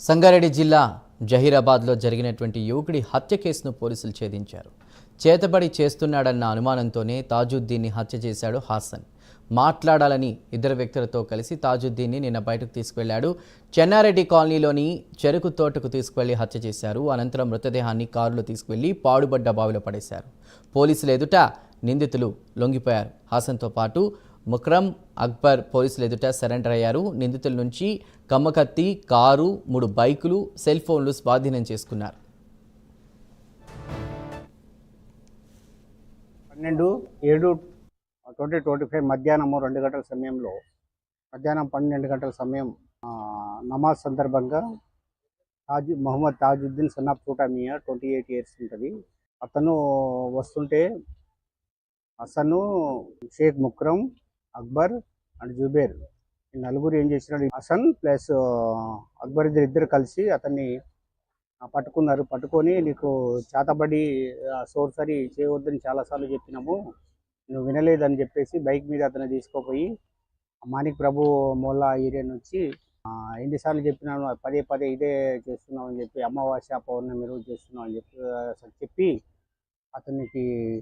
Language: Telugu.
సంగారెడ్డి జిల్లా జహీరాబాద్లో జరిగినటువంటి యువకుడి హత్య కేసును పోలీసులు ఛేదించారు. చేతబడి చేస్తున్నాడన్న అనుమానంతోనే తాజుద్దీన్ని హత్య చేశాడు హాసన్. మాట్లాడాలని ఇద్దరు వ్యక్తులతో కలిసి తాజుద్దీన్ని నిన్న బయటకు తీసుకువెళ్ళాడు. చెన్నారెడ్డి కాలనీలోని చెరుకు తోటకు తీసుకువెళ్ళి హత్య చేశారు. అనంతరం మృతదేహాన్ని కారులో తీసుకువెళ్ళి పాడుబడ్డ బావిలో పడేశారు. పోలీసులు ఎదుట నిందితులు లొంగిపోయారు. హాసన్తో పాటు ముక్రమ్ అక్బర్ పోలీసులు ఎదుట సరెండర్ అయ్యారు. నిందితుల నుంచి కమ్మకత్తి కారు మూడు బైకులు సెల్ ఫోన్లు స్వాధీనం చేసుకున్నారు. పన్నెండు ఏడు ట్వంటీ ట్వంటీ ఫైవ్ మధ్యాహ్నము రెండు గంటల సమయంలో మధ్యాహ్నం పన్నెండు గంటల సమయం నమాజ్ సందర్భంగా తాజు మొహమ్మద్ తాజుద్దీన్ సన్నాబ్ సూటామియా ట్వంటీ ఎయిట్ ఇయర్స్ ఉంటుంది. అతను వస్తుంటే అసను షేక్ ముక్రమ్ అక్బర్ అండ్ జుబేర్. ఈ నలుగురు ఏం చేసినాడు? హసన్ ప్లస్ అక్బర్ ఇద్దరు ఇద్దరు కలిసి అతన్ని పట్టుకున్నారు. పట్టుకొని నీకు చేతబడి ఆ, సోర్సరీ చేయవద్దని చాలాసార్లు చెప్పినాము. నువ్వు వినలేదని చెప్పేసి బైక్ మీద అతను తీసుకోపోయి మాణిక్ ప్రభు మోల్లా ఏరియా నుంచి ఎన్నిసార్లు చెప్పినాను పదే పదే ఇదే చేస్తున్నావు అని చెప్పి అమావాస్య పౌర్ణమి రోజు చేస్తున్నావు అని చెప్పి చెప్పి అతనికి